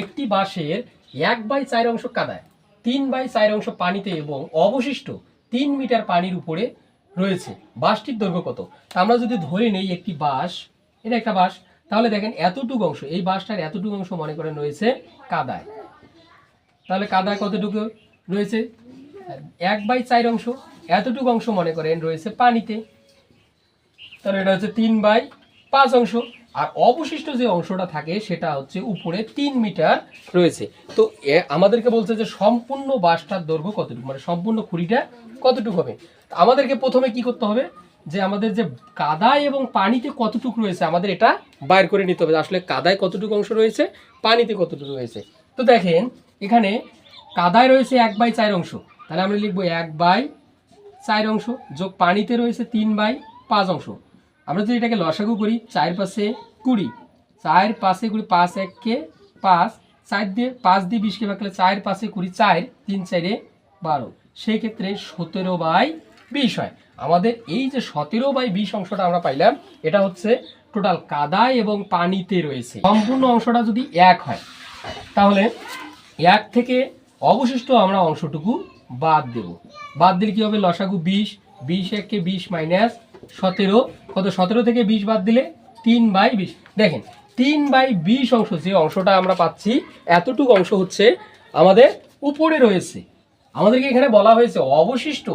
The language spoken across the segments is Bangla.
একটি বাঁশের এক বাই চার অংশ কাদায়, তিন বাই চার অংশ পানিতে এবং অবশিষ্ট তিন মিটার পানির উপরে রয়েছে। বাঁশটির দৈর্ঘ্য কত? আমরা যদি ধরে নেই একটি বাঁশ, এটা একটা বাঁশ, তাহলে দেখেন এতটুকু অংশ, এই বাঁশটার এতটুকু অংশ মনে করেন রয়েছে কাদায়। তাহলে কাদায় কতটুকু রয়েছে? এক বাই চার অংশ, এতটুকু অংশ মনে করেন রয়েছে পানিতে। তাহলে এটা হচ্ছে তিন বাই পাঁচ অংশ। আর অবশিষ্ট যে অংশটা থাকে সেটা হচ্ছে উপরে তিন মিটার রয়েছে। তো আমাদেরকে বলছে যে সম্পূর্ণ বাসটার দৈর্ঘ্য কতটুকু? মানে সম্পূর্ণ খুঁড়িটা কতটুকু হবে? আমাদেরকে প্রথমে কি করতে হবে? যে আমাদের যে কাদায় এবং পানিতে কতটুকু রয়েছে আমাদের এটা বাইর করে নিতে হবে। আসলে কাদায় কতটুকু অংশ রয়েছে, পানিতে কতটুকু রয়েছে? তো দেখেন, এখানে কাদায় রয়েছে এক বাই চার অংশ। তাহলে আমরা লিখব এক বাই চার অংশ যোগ পানিতে রয়েছে তিন বাই পাঁচ অংশ। আমরা যদি এটাকে লসাগু করি, চার পাশে কুড়ি। চার পাশে কুড়ি, পাঁচ এককে পাঁচ। চার দিয়ে পাঁচ দিয়ে বিশকে ভাগলে চার পাশে কুড়ি, চার, তিন, চারে বারো। সেই ক্ষেত্রে সতেরো বাই বিশ হয়। আমাদের এই যে সতেরো বাই বিশ অংশটা আমরা পাইলাম, এটা হচ্ছে টোটাল কাদায় এবং পানিতে রয়েছে। সম্পূর্ণ অংশটা যদি এক হয়, তাহলে এক থেকে অবশিষ্ট আমরা অংশটুকু বাদ দেব। বাদ দিলে কী হবে? লসাগু বিশ বিশ একে বিশ মাইনাস সতেরো, কত সতেরো থেকে বিশ বাদ দিলে তিন বাই বিশ। দেখেন, তিন বাই বিশ অংশ, যে অংশটা আমরা পাচ্ছি, এতটুকু অংশ হচ্ছে আমাদের উপরে রয়েছে। আমাদেরকে এখানে বলা হয়েছে অবশিষ্ট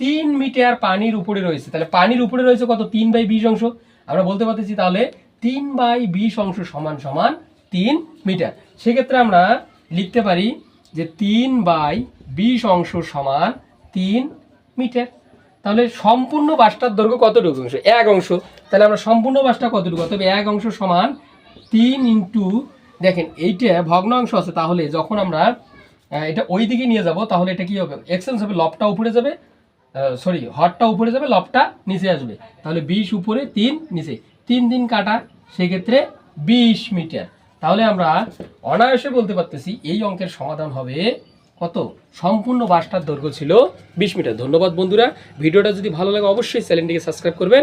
তিন মিটার পানির উপরে রয়েছে। তাহলে পানির উপরে রয়েছে কত? তিন বাই বিশ অংশ। আমরা বলতে পারতেছি তাহলে তিন বাই বিশ অংশ সমান সমান তিন মিটার। সেক্ষেত্রে আমরা লিখতে পারি যে তিন বাই বিশ অংশ সমান তিন মিটার। তাহলে সম্পূর্ণ বাসটার দৈর্ঘ্য কতটুকু? অংশ, এক অংশ। তাহলে আমরা সম্পূর্ণ বাসটা কতটুকু? তবে এক অংশ সমান তিন ইন্টু, দেখেন এইটা ভগ্নাংশ আছে, তাহলে যখন আমরা এটা ওই দিকে নিয়ে যাব, তাহলে এটা কি হবে? এক্সেন্স হবে লবটা উপরে যাবে সরি হটটা উপরে যাবে, লবটা নিচে আসবে। তাহলে বিশ উপরে তিন, নিচে। তিন দিন কাটা, সেক্ষেত্রে বিশ মিটার। তাহলে আমরা অনায়াসে বলতে পারতেছি এই অঙ্কের সমাধান হবে কত? সম্পূর্ণ বাসটার দৈর্ঘ্য ছিল বিশ মিটার। ধন্যবাদ বন্ধুরা। ভিডিওটা যদি ভালো লাগে অবশ্যই চ্যানেলটিকে সাবস্ক্রাইব করবেন।